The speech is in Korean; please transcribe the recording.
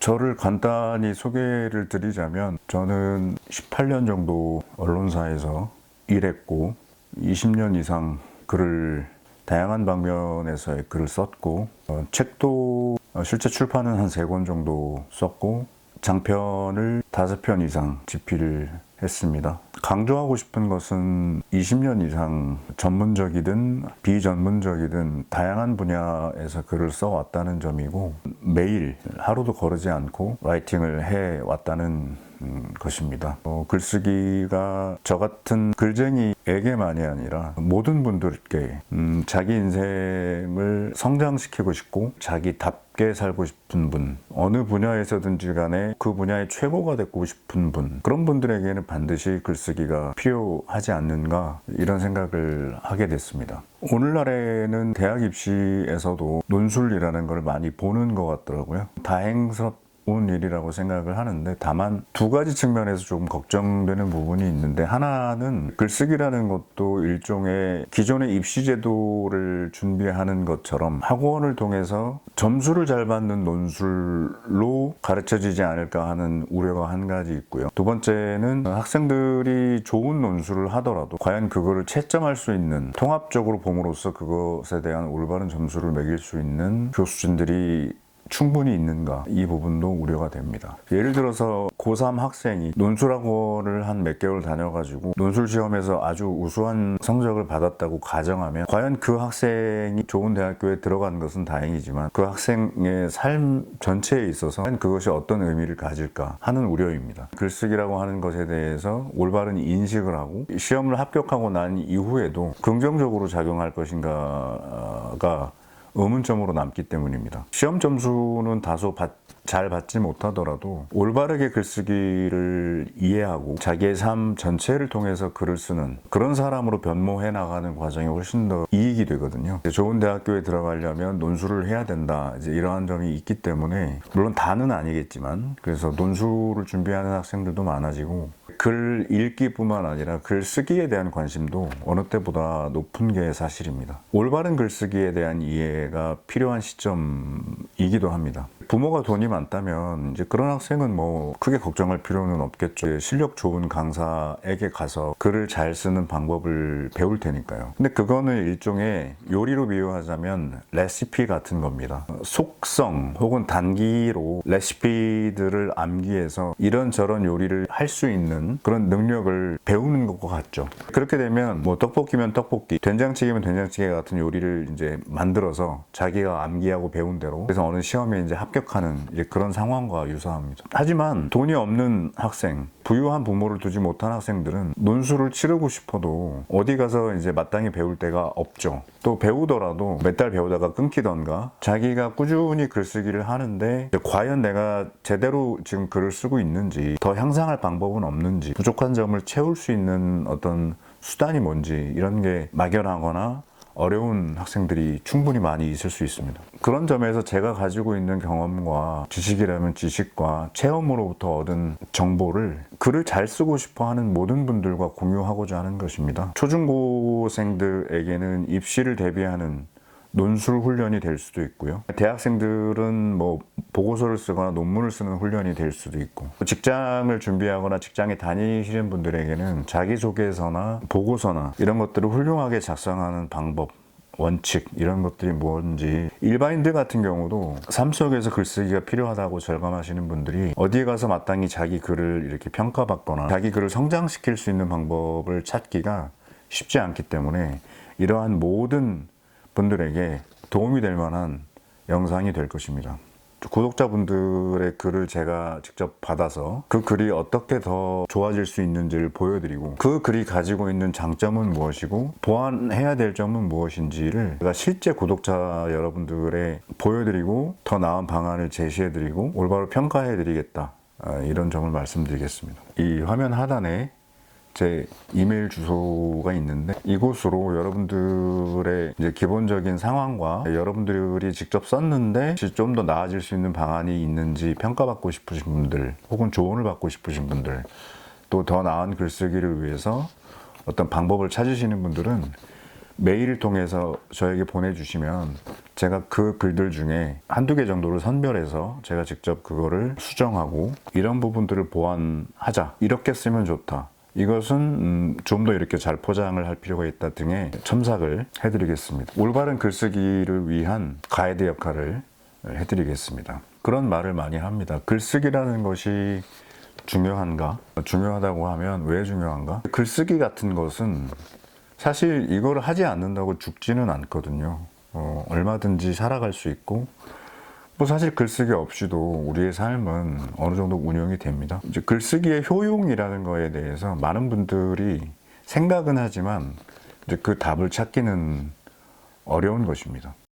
저를 간단히 소개를 드리자면 저는 18년 정도 언론사에서 일했고 20년 이상 글을 다양한 방면에서의 글을 썼고 어, 책도 어, 실제 출판은 한 세 권 정도 썼고 장편을 다섯 편 이상 집필을 했습니다. 강조하고 싶은 것은 20년 이상 전문적이든 비전문적이든 다양한 분야에서 글을 써왔다는 점이고 매일 하루도 거르지 않고 라이팅을 해왔다는 음, 것입니다. 어, 글쓰기가 저 같은 글쟁이에게만이 아니라 모든 분들께 음, 자기 인생을 성장시키고 싶고 자기답게 살고 싶은 분, 어느 분야에서든지 간에 그 분야의 최고가 되고 싶은 분, 그런 분들에게는 반드시 글쓰기가 필요하지 않는가 이런 생각을 하게 됐습니다. 오늘날에는 대학 입시에서도 논술이라는 걸 많이 보는 것 같더라고요. 다행스럽 좋은 일이라고 생각을 하는데 다만 두 가지 측면에서 조금 걱정되는 부분이 있는데 하나는 글쓰기라는 것도 일종의 기존의 입시 제도를 준비하는 것처럼 학원을 통해서 점수를 잘 받는 논술로 가르쳐지지 않을까 하는 우려가 한 가지 있고요. 두 번째는 학생들이 좋은 논술을 하더라도 과연 그거를 채점할 수 있는 통합적으로 봄으로써 그것에 대한 올바른 점수를 매길 수 있는 교수진들이 충분히 있는가 이 부분도 우려가 됩니다. 예를 들어서 고3 학생이 논술학원을 한 몇 개월 다녀가지고 논술 시험에서 아주 우수한 성적을 받았다고 가정하면 과연 그 학생이 좋은 대학교에 들어간 것은 다행이지만 그 학생의 삶 전체에 있어서 그것이 어떤 의미를 가질까 하는 우려입니다. 글쓰기라고 하는 것에 대해서 올바른 인식을 하고 시험을 합격하고 난 이후에도 긍정적으로 작용할 것인가가 의문점으로 남기 때문입니다. 시험 점수는 다소 받- 잘 받지 못하더라도 올바르게 글쓰기를 이해하고 자기의 삶 전체를 통해서 글을 쓰는 그런 사람으로 변모해 나가는 과정이 훨씬 더 이익이 되거든요. 좋은 대학교에 들어가려면 논술을 해야 된다. 이제 이러한 점이 있기 때문에 물론 다는 아니겠지만 그래서 논술을 준비하는 학생들도 많아지고 글 읽기뿐만 아니라 글 쓰기에 대한 관심도 어느 때보다 높은 게 사실입니다. 올바른 글쓰기에 대한 이해가 필요한 시점이기도 합니다. 부모가 돈이 많다면 이제 그런 학생은 뭐 크게 걱정할 필요는 없겠죠. 실력 좋은 강사에게 가서 글을 잘 쓰는 방법을 배울 테니까요. 근데 그거는 일종의 요리로 비유하자면 레시피 같은 겁니다. 속성 혹은 단기로 레시피들을 암기해서 이런저런 요리를 할 수 있는 그런 능력을 배우는 것과 같죠. 그렇게 되면 뭐 떡볶이면 떡볶이, 된장찌개면 된장찌개 같은 요리를 이제 만들어서 자기가 암기하고 배운 대로 그래서 어느 시험에 이제 합격 하는 이제 그런 상황과 유사합니다. 하지만 돈이 없는 학생, 부유한 부모를 두지 못한 학생들은 논술을 치르고 싶어도 어디 가서 이제 마땅히 배울 데가 없죠. 또 배우더라도 몇 달 배우다가 끊기던가 자기가 꾸준히 글쓰기를 하는데 과연 내가 제대로 지금 글을 쓰고 있는지 더 향상할 방법은 없는지 부족한 점을 채울 수 있는 어떤 수단이 뭔지 이런 게 막연하거나 어려운 학생들이 충분히 많이 있을 수 있습니다. 그런 점에서 제가 가지고 있는 경험과 지식이라면 지식과 체험으로부터 얻은 정보를 글을 잘 쓰고 싶어 하는 모든 분들과 공유하고자 하는 것입니다. 초중고생들에게는 입시를 대비하는 논술 훈련이 될 수도 있고요. 대학생들은 뭐 보고서를 쓰거나 논문을 쓰는 훈련이 될 수도 있고 직장을 준비하거나 직장에 다니시는 분들에게는 자기소개서나 보고서나 이런 것들을 훌륭하게 작성하는 방법 원칙 이런 것들이 뭔지 일반인들 같은 경우도 삶 속에서 글쓰기가 필요하다고 절감하시는 분들이 어디에 가서 마땅히 자기 글을 이렇게 평가받거나 자기 글을 성장시킬 수 있는 방법을 찾기가 쉽지 않기 때문에 이러한 모든 분들에게 도움이 될 만한 영상이 될 것입니다. 구독자분들의 글을 제가 직접 받아서 그 글이 어떻게 더 좋아질 수 있는지를 보여드리고 그 글이 가지고 있는 장점은 무엇이고 보완해야 될 점은 무엇인지를 제가 실제 구독자 여러분들의 보여드리고 더 나은 방안을 제시해드리고 올바로 평가해드리겠다 아, 이런 점을 말씀드리겠습니다. 이 화면 하단에 제 이메일 주소가 있는데 이곳으로 여러분들의 이제 기본적인 상황과 여러분들이 직접 썼는데 좀 더 나아질 수 있는 방안이 있는지 평가받고 싶으신 분들 혹은 조언을 받고 싶으신 분들 또 더 나은 글쓰기를 위해서 어떤 방법을 찾으시는 분들은 메일을 통해서 저에게 보내주시면 제가 그 글들 중에 한두 개 정도를 선별해서 제가 직접 그거를 수정하고 이런 부분들을 보완하자. 이렇게 쓰면 좋다. 이것은 음, 좀더 이렇게 잘 포장을 할 필요가 있다 등의 첨삭을 해드리겠습니다. 올바른 글쓰기를 위한 가이드 역할을 해드리겠습니다. 그런 말을 많이 합니다. 글쓰기라는 것이 중요한가? 중요하다고 하면 왜 중요한가? 글쓰기 같은 것은 사실 이걸 하지 않는다고 죽지는 않거든요. 어, 얼마든지 살아갈 수 있고, 뭐 사실 글쓰기 없이도 우리의 삶은 어느 정도 운영이 됩니다. 이제 글쓰기의 효용이라는 거에 대해서 많은 분들이 생각은 하지만 이제 그 답을 찾기는 어려운 것입니다.